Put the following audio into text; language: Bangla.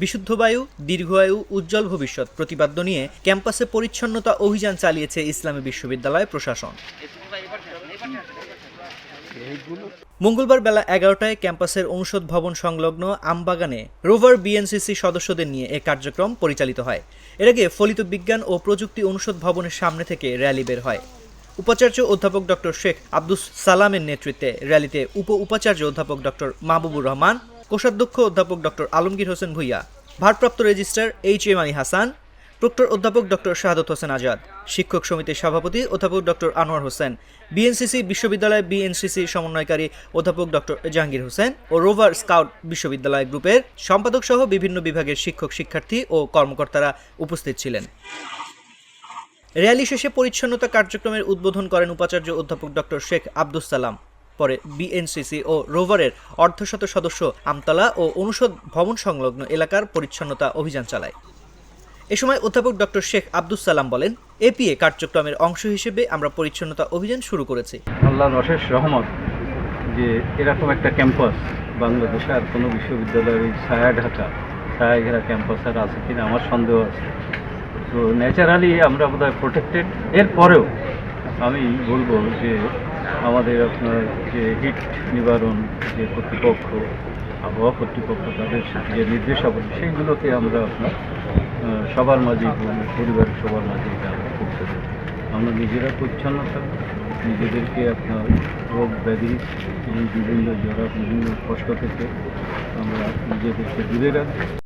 বিশুদ্ধ বায়ু দীর্ঘায়ু উজ্জ্বল ভবিষ্যৎ প্রতিপাদ্য নিয়ে ক্যাম্পাসে পরিচ্ছন্নতা অভিযান চালিয়েছে ইসলামী বিশ্ববিদ্যালয় প্রশাসন। মঙ্গলবার বেলা এগারোটায় ক্যাম্পাসের অনুষদ ভবন সংলগ্ন আমবাগানে রোভার বিএনসিসি সদস্যদের নিয়ে এ কার্যক্রম পরিচালিত হয়। এর আগে ফলিত বিজ্ঞান ও প্রযুক্তি অনুষদ ভবনের সামনে থেকে র্যালি বের হয়। উপাচার্য অধ্যাপক ডক্টর শেখ আব্দুস সালামের নেতৃত্বে র্যালিতে উপ উপাচার্য অধ্যাপক ডক্টর মাহবুবুর রহমান, কোষাধ্যক্ষ অধ্যাপক ডক্টর আলমগীর হোসেন ভুইয়া, ভারপ্রাপ্ত registrar H M Ali Hasan, proctor অধ্যাপক ডক্টর শাহাদত হোসেন আজাদ, শিক্ষক সমিতির সভাপতি অধ্যাপক ডক্টর আনোয়ার হোসেন, বিএনসিসি বিশ্ববিদ্যালয় বিএনসিসি সমন্বয়কারী অধ্যাপক ডক্টর জাহাঙ্গীর হোসেন ও রোভার স্কাউট বিশ্ববিদ্যালয় গ্রুপের সম্পাদক সহ বিভিন্ন বিভাগের শিক্ষক, শিক্ষার্থী ও কর্মকর্তারা উপস্থিত ছিলেন। র্যালি শেষে পরিচ্ছন্নতা কার্যক্রমের উদ্বোধন করেন উপাচার্য অধ্যাপক ডক্টর শেখ আব্দুস সালাম। পরে বিএনসিসি ও রোভারের অর্ধশত সদস্য আমতলা ও অনুষদ ভবন সংলগ্ন এলাকার পরিচ্ছন্নতা অভিযান চালায়। এ সময় অধ্যাপক ডক্টর শেখ আব্দুস সালাম বলেন, এপিএ কার্যক্রমের অংশ হিসেবে আমরা পরিচ্ছন্নতা অভিযান শুরু করেছি। আল্লাহর অশেষ রহমত যে এরকম একটা ক্যাম্পাস বাংলাদেশে আর কোনো বিশ্ববিদ্যালয়ের ছায়া ঢাকা ছায়া ঘেরা ক্যাম্পাস আর আছে কিনা আমার সন্দেহ আছে। তো ন্যাচারালি আমরা বোধহয় প্রোটেক্টেড এরপরেও আমি বলব যে আমাদের আপনার যে হিট নিবারণ, যে কর্তৃপক্ষ, আবহাওয়া কর্তৃপক্ষ, তাদের যে নির্দেশাবলী, সেইগুলোকে আমরা আপনার সবার পরি- পরিবারের সবার মাঝে এটা করতে দেবো আমরা নিজেরা পরিচ্ছন্ন থাকব নিজেদেরকে আপনার রোগ ব্যাধি বিভিন্ন জরা বিভিন্ন কষ্ট থেকে আমরা নিজেদেরকে দূরে রাখব